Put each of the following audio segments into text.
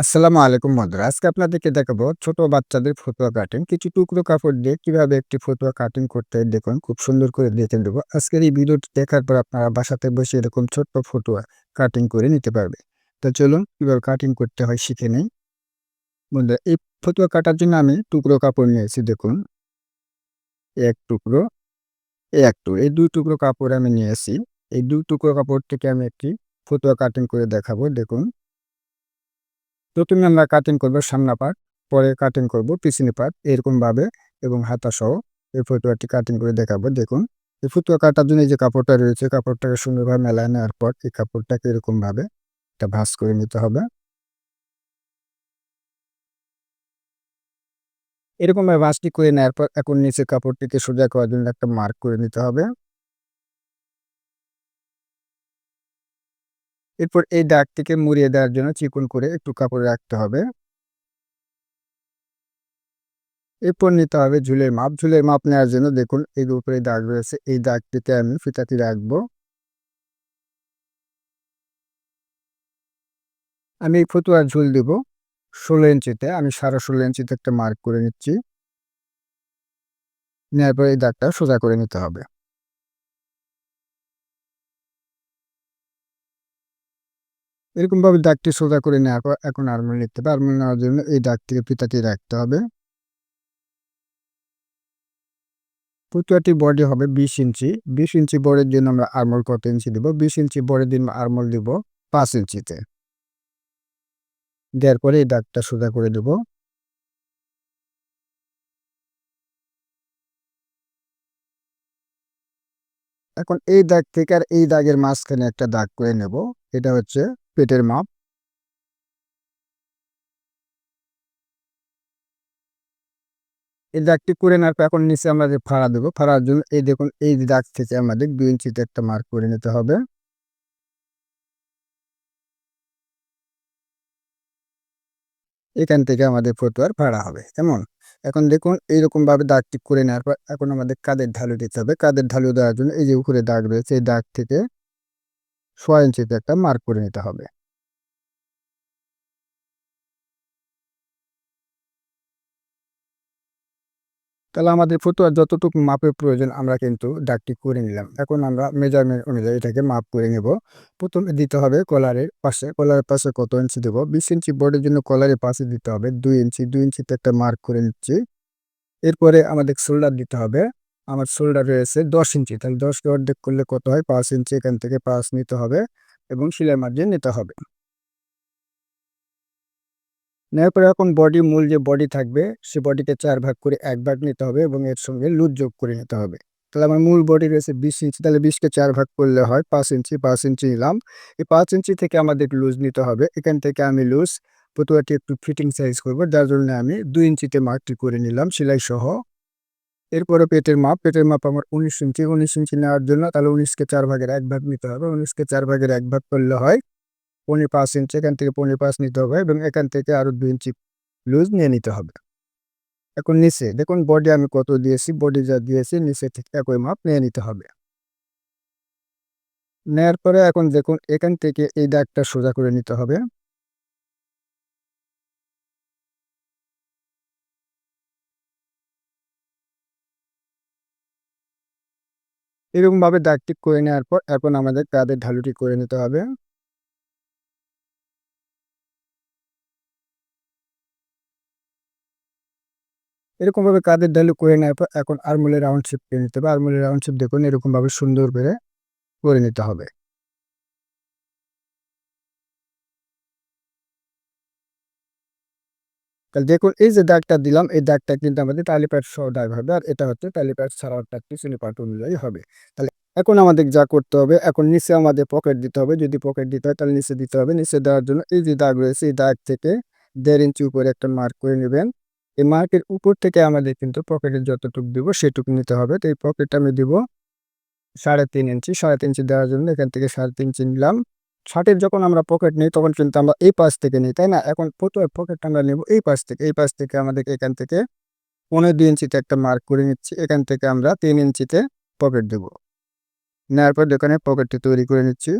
আসসালামু আলাইকুম বন্ধুরা। আজকে আপনাদেরকে দেখাবো ছোট বাচ্চাদের ফতুয়া কাটিং। কিছু টুকরো কাপড় দিয়ে কীভাবে একটি ফতুয়া কাটিং করতে দেখুন খুব সুন্দর করে দেখে দেবো। আজকের এই ভিডিওটি দেখার পর আপনারা বাসাতে বসে এরকম ছোট্ট ফতুয়া কাটিং করে নিতে পারবে। তো চলুন কীভাবে কাটিং করতে হয় শিখে নেই। বন্ধুরা এই ফতুয়া কাটার জন্য আমি টুকরো কাপড় নিয়েছি দেখুন। এক টুকরো, এক টুকরো এই দুই টুকরো কাপড় আমি নিয়েছি। এই দুই টুকরো কাপড় থেকে আমি একটি ফতুয়া কাটিং করে দেখাবো দেখুন। প্রথমে আমরা কাটিং করব সামনা পার্ট পরে কাটিং করব পিছনে পার্ট এরকমভাবে এবং হাতা সহ এই ফতুয়াটি কাটিং করে দেখাবো। দেখুন, এই ফতুয়া কাটার জন্য এই যে কাপড়টা রয়েছে, কাপড়টাকে সুন্দরভাবে মেলায় নেওয়ার পর এই কাপড়টাকে এরকমভাবে একটা ভাঁজ করে নিতে হবে। এরকমভাবে ভাঁজটি করে নেওয়ার পর এখন নিচে কাপড়টিকে সোজা করার জন্য একটা মার্ক করে নিতে হবে। এরপর এই দাগটিকে মুড়িয়ে দেওয়ার জন্য চিকন করে একটু কাপড় রাখতে হবে। এরপর নিতে হবে ঝুলের মাপ। ঝুলের মাপ নেওয়ার জন্য দেখুন এই উপরে দাগ রয়েছে। এই দাগটিতে আমি ফিতাটি রাখব। আমি ফতুয়ার ঝুল দিব ষোলো ইঞ্চিতে। আমি সাড়ে ষোলো ইঞ্চিতে একটা মার্ক করে নিচ্ছি। নেওয়ার পর এই দাগটা সোজা করে নিতে হবে। এরকমভাবে দাগটি সোজা করে নেওয়ার পর এখন আরমোল নিতে হবে। আরমোল নেওয়ার জন্য এই দাগটিকে ফিতাটি রাখতে হবে। পুতুয়াটি বডি হবে বিশ ইঞ্চি। বিশ ইঞ্চি বডির জন্য আমরা আরমোল কত ইঞ্চি দিব? বিশ ইঞ্চি বডির জন্য আরমোল দিব পাঁচ ইঞ্চিতে। দেওয়ার পরে এই দাগটা সোজা করে দেব। এখন এই দাগ থেকে আর এই দাগের মাঝখানে একটা দাগ করে নেব। এটা হচ্ছে পেটের মাপ। এই দাগটি করে নেওয়ার পর এখন নিচে আমরা যে ফাড়া দেবো, ফাড়ার জন্য এই দেখুন, এই দাগ থেকে আমাদের দুই ইঞ্চিতে একটা মার্ক করে নিতে হবে। এখান থেকে আমাদের ফটোয়ার ফাড়া হবে এমন এখন দেখুন এইরকম ভাবে দাগটি করে নেওয়ার পর এখন আমাদের কাদের ঢালু দিতে হবে। কাদের ঢালু দেওয়ার জন্য এই যে উপরে দাগ রয়েছে, এই দাগ থেকে ছয় ইঞ্চিতে একটা মার্ক করে নিতে হবে। তাহলে আমাদের ফতুয়ার যতটুকু মাপের প্রয়োজন, আমরা কিন্তু দাগটি করে নিলাম। এখন আমরা মেজারমেন্ট অনুযায়ী এটাকে মাপ করে নেব। প্রথমে দিতে হবে কলারের পাশে। কলারের পাশে কত ইঞ্চি দেবো? বিশ ইঞ্চি বোর্ডের জন্য কলারের পাশে দিতে হবে দুই ইঞ্চি। দুই ইঞ্চিতে একটা মার্ক করে নিচ্ছি। এরপরে আমাদের শোল্ডার দিতে হবে। আমার শোল্ডার রয়েছে দশ ইঞ্চি। তাহলে দশকে অর্ধেক করলে কত হয়? পাঁচ ইঞ্চি। এখান থেকে পাঁচ নিতে হবে এবং সিলাই মার্জিন নিতে হবে। নেওয়ার পরে এখন বডি মূল যে বডি থাকবে, সে বডিকে চার ভাগ করে এক ভাগ নিতে হবে এবং এর সঙ্গে লুজ যোগ করে নিতে হবে। তাহলে আমার মূল বডি রয়েছে বিশ ইঞ্চি, তাহলে বিশকে চার ভাগ করলে হয় পাঁচ ইঞ্চি পাঁচ ইঞ্চি নিলাম। এই পাঁচ ইঞ্চি থেকে আমাদের লুজ নিতে হবে। এখান থেকে আমি লুজ পতুয়াটি একটু ফিটিং সাইজ করব, যার জন্য আমি দুই ইঞ্চিতে মার্কটি করে নিলাম সেলাই সহ। এরপরে পেটের মাপ পেটের মাপ আমার উনিশ ইঞ্চি উনিশ ইঞ্চি নেওয়ার জন্য তাহলে উনিশকে চার ভাগের এক ভাগ নিতে হবে। উনিশকে চার ভাগের এক ভাগ করলে হয় পনেরো পাঁচ ইঞ্চি এখান থেকে পনেরো পাঁচ নিতে হবে এবং এখান থেকে আরও দুই ইঞ্চি লুজ নিয়ে নিতে হবে। এখন নিচে, দেখুন বডি আমি কত দিয়েছি বডি যা দিয়েছি নিচে থেকে একই মাপ নিয়ে নিতে হবে। নেয়ার পরে এখন দেখুন এখান থেকে এই দাগটা সোজা করে নিতে হবে। এরকমভাবে দাগটি করে নেওয়ার পর এখন আমাদের কাদের ঢালুটি করে নিতে হবে। এরকমভাবে কাদের ডালু করে নেওয়ার পর এখন আরমুলের রাউন্ড শেপ করে নিতে হবে। আরমুলের রাউন্ড শেপ দেখুন এরকমভাবে সুন্দর করে করে নিতে হবে। তাহলে দেখুন, এই যে দাগটা দিলাম, এই দাগটা কিন্তু আমাদের টালিপ্যাড সহ দাগ হবে। আর এটা হচ্ছে টালিপ্যাড ছাড়াও পিছনে পার্ট অনুযায়ী হবে। তাহলে এখন আমাদের যা করতে হবে, এখন নিচে আমাদের পকেট দিতে হবে। যদি পকেট দিতে হয়, তাহলে নিচে দিতে হবে। নিচে দেওয়ার জন্য এই যে দাগ রয়েছে, এই দাগ থেকে দেড় ইঞ্চি উপরে একটা মার্ক করে নেবেন। এই মার্কের উপর থেকে আমাদের কিন্তু পকেটের যতটুকু দিব সেটুকু নিতে হবে। তো এই পকেটটা আমি দিব সাড়ে তিন ইঞ্চি। সাড়ে তিন ইঞ্চি দেওয়ার জন্য এখান থেকে সাড়ে তিন ইঞ্চি নিলাম। শার্টের যখন আমরা পকেট নিই তখন কিন্তু আমরা এই পাশ থেকে নিই, তাই না? এখন প্রথমে পকেটটা আমরা নেব এই পাশ থেকে। এই পাশ থেকে আমাদের এখান থেকে পনেরো দুই ইঞ্চিতে একটা মার্ক করে নিচ্ছি। এখান থেকে আমরা তিন ইঞ্চিতে পকেট দেব। নেওয়ার পর দোকানে পকেটটি তৈরি করে নিচ্ছি।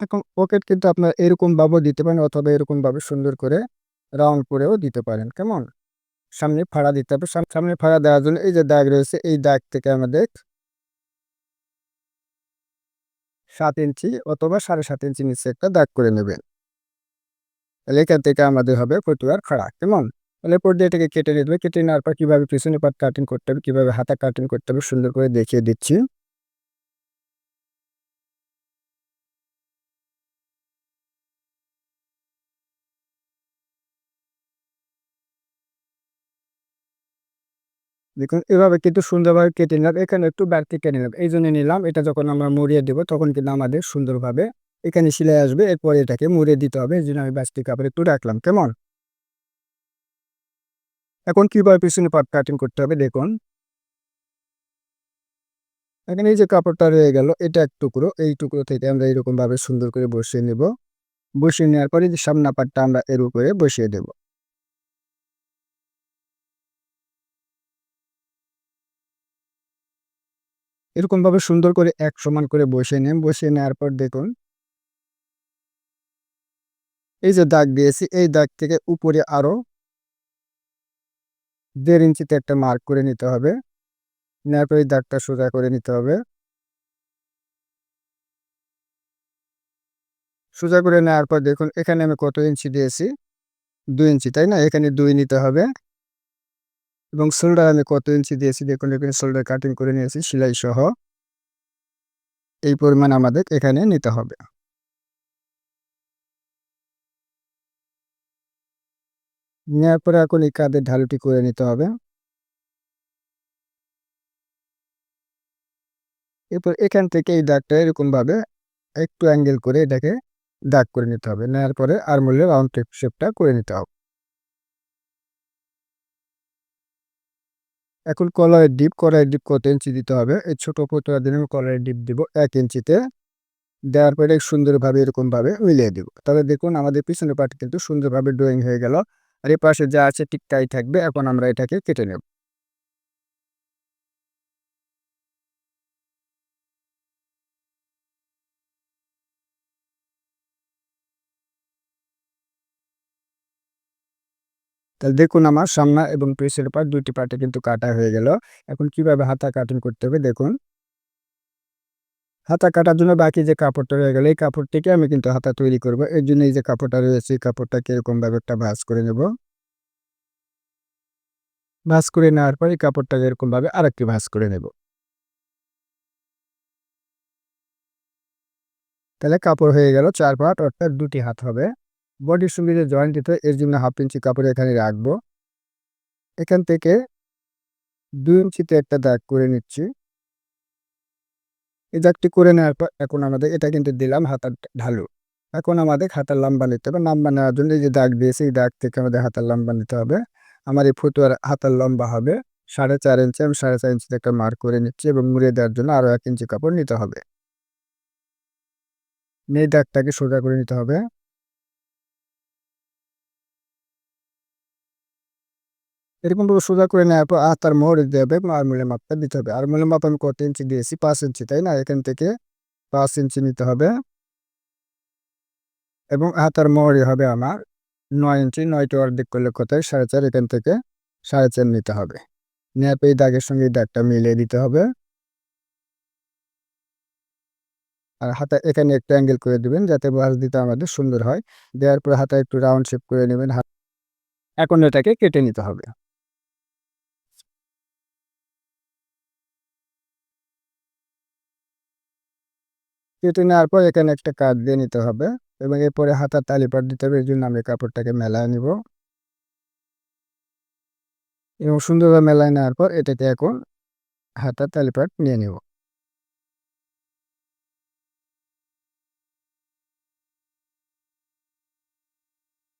এখন পকেট কিন্তু আপনার এরকমভাবেও দিতে পারেন অথবা এরকমভাবে সুন্দর করে রাউন্ড করেও দিতে পারেন, কেমন? সামনে ফাড়া দিতে হবে সামনে ফাড়া দেওয়ার জন্য এই যে দাগ রয়েছে, এই দাগ থেকে আমাদের সাত ইঞ্চি অথবা সাড়ে সাত ইঞ্চি নিচে একটা দাগ করে নেবেন। তাহলে এখান থেকে আমাদের হবে ফটুয়ার খাড়া কেমন? তাহলে এরপর দিয়ে এটাকে কেটে নিতে হবে, কেটে নেওয়ার পর কীভাবে পিছনে পাট কাটিং করতে হবে, কীভাবে হাতা কাটিং করতে হবে সুন্দর করে দেখিয়ে দিচ্ছি। দেখুন, এভাবে কিন্তু সুন্দরভাবে কেটে নিলাম। এখানে একটু বাড়তি কেটে নিলাম। এই জন্য নিলাম, এটা যখন আমরা মুড়িয়ে দেবো, তখন কিন্তু আমাদের সুন্দরভাবে এখানে সিলাই আসবে। এরপরে এটাকে মুড়িয়ে দিতে হবে। এই জন্য আমি বাস্তি কাপড় একটু রাখলাম। কেমন? এখন কীভাবে পিছনে পাট কাটিং করতে হবে দেখুন। এখানে এই যে কাপড়টা রয়ে গেল, এটা এক টুকরো। এই টুকরো থেকে আমরা এরকমভাবে সুন্দর করে বসিয়ে নেব। বসিয়ে নেওয়ার পরে যে সামনা পাটটা আমরা এর উপরে বসিয়ে দেব। এরকমভাবে সুন্দর করে এক সমান করে বসিয়ে নেন। বসিয়ে নেওয়ার পর দেখুন। এই যে দাগ দিয়েছি, এই দাগ থেকে উপরে আরও দেড় ইঞ্চিতে একটা মার্ক করে নিতে হবে। নেওয়ার পর এই দাগটা সোজা করে নিতে হবে। সোজা করে নেওয়ার পর দেখুন, এখানে আমি কত ইঞ্চি দিয়েছি? দুই ইঞ্চি, তাই না? এখানে দুই নিতে হবে। এবং শোল্ডার আমি কত ইঞ্চি দিয়েছি দেখুন, এখানে শোল্ডার কাটিং করে নিয়েছি, সেলাই সহ। এই পরিমাণ আমাদের এখানে নিতে হবে। নেওয়ার পরে এখন এই কাঁধের ঢালুটি করে নিতে হবে। এরপর এখান থেকে এই দাগটা এরকমভাবে একটু অ্যাঙ্গেল করে এটাকে দাগ করে নিতে হবে। নেওয়ার পরে আরমোলের রাউন্ড শেপটা করে নিতে হবে। এখন কলারের ডিপ কলারের ডিপ কত ইঞ্চি দিতে হবে? এই ছোটো ফটোটা দিন আমি কলারের ডিপ দিব এক ইঞ্চিতে। দেওয়ার পরে সুন্দরভাবে এরকমভাবে মিলিয়ে দিব। তাহলে দেখুন আমাদের পিছনের পার্ট কিন্তু সুন্দরভাবে ড্রয়িং হয়ে গেল। আর এই পাশে যা আছে ঠিক তাই থাকবে। এখন আমরা এটাকে কেটে নেব। তাহলে দেখুন আমার সামনা এবং পেসের পার্ট দুইটি পার্টে কিন্তু কাটা হয়ে গেল। এখন কীভাবে হাতা কাটিং করতে হবে দেখুন। হাতা কাটার জন্য বাকি যে কাপড়টা রয়ে গেল, এই কাপড়টিকে আমি কিন্তু হাতা তৈরি করব। এর জন্য এই যে কাপড়টা রয়েছে, এই কাপড়টাকে এরকমভাবে একটা ভাঁজ করে নেব। ভাঁজ করে নেওয়ার পর এই কাপড়টাকে এরকমভাবে আরেকটি ভাঁজ করে নেব। তাহলে কাপড় হয়ে গেল চার পাট, অর্থাৎ দুটি হাত হবে। বডির সঙ্গে যে জয়েন্ট দিতে এর জন্য হাফ ইঞ্চি কাপড় এখানে রাখব। এখান থেকে দুই ইঞ্চিতে একটা দাগ করে নিচ্ছি। এই দাগটি করে নেওয়ার পর এখন আমাদের, এটা কিন্তু দিলাম হাতার ঢালু। এখন আমাদের হাতার লম্বা নিতে হবে। লম্বা নেওয়ার জন্য এই যে দাগ দিয়েছে, এই দাগ থেকে আমাদের হাতার লম্বা নিতে হবে। আমার এই ফুটুয়ার হাতার লম্বা হবে। সাড়ে চার ইঞ্চি আমি সাড়ে চার ইঞ্চিতে একটা মার্ক করে নিচ্ছি এবং মুড়িয়ে দেওয়ার জন্য আরও এক ইঞ্চি কাপড় নিতে হবে। এই দাগটাকে সোজা করে নিতে হবে। এরকম ভাবে সোজা করে নেওয়ার পর হাতার মোড় দিতে হবে মাপটা দিতে হবে। আরমুলের মাপ আমি কত ইঞ্চি দিয়েছি? পাঁচ ইঞ্চি, তাই না? এখান থেকে পাঁচ ইঞ্চি নিতে হবে। এবং হাতার মোড়ই হবে আমার। নয় ইঞ্চি, নয়টি অর্ধেক করলে কোথায় সাড়ে চার। এখান থেকে সাড়ে চার নিতে হবে। নেওয়ার পর এই দাগের সঙ্গে এই দাগটা মিলিয়ে দিতে হবে। আর হাতা এখানে একটু অ্যাঙ্গেল করে দিবেন যাতে বাস দিতে আমাদের সুন্দর হয়। দেওয়ার পর হাতা একটু রাউন্ড শেপ করে নেবেন। এখন এটাকে কেটে নিতে হবে। কেটে নেওয়ার পর এখানে একটা কাজ দিয়ে নিতে হবে এবং এরপরে হাতার তালিপাট দিতে হবে। এই জন্য আমি কাপড়টাকে মেলায় নিব। এবং সুন্দরভাবে মেলায় নেওয়ার পর এটাকে এখন হাতার তালিপাট নিয়ে নেব।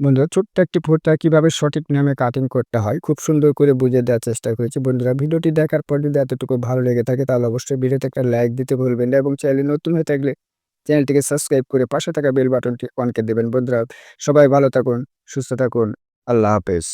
বন্ধুরা, ছোট্ট একটি ফোটা কীভাবে সঠিক নামে কাটিং করতে হয়, খুব সুন্দর করে বুঝে দেওয়ার চেষ্টা করেছি। বন্ধুরা, ভিডিওটি দেখার পর যদি এতটুকু ভালো লেগে থাকে, তাহলে অবশ্যই ভিডিওতে একটা লাইক দিতে ভুলবেন না এবং চ্যানেলে নতুন হয়ে থাকলে চ্যানেলটিকে সাবস্ক্রাইব করে পাশে থাকা বেল বাটনটি অনকে দেবেন। বন্ধুরা, সবাই ভালো থাকুন, সুস্থ থাকুন, আল্লাহ হাফেজ।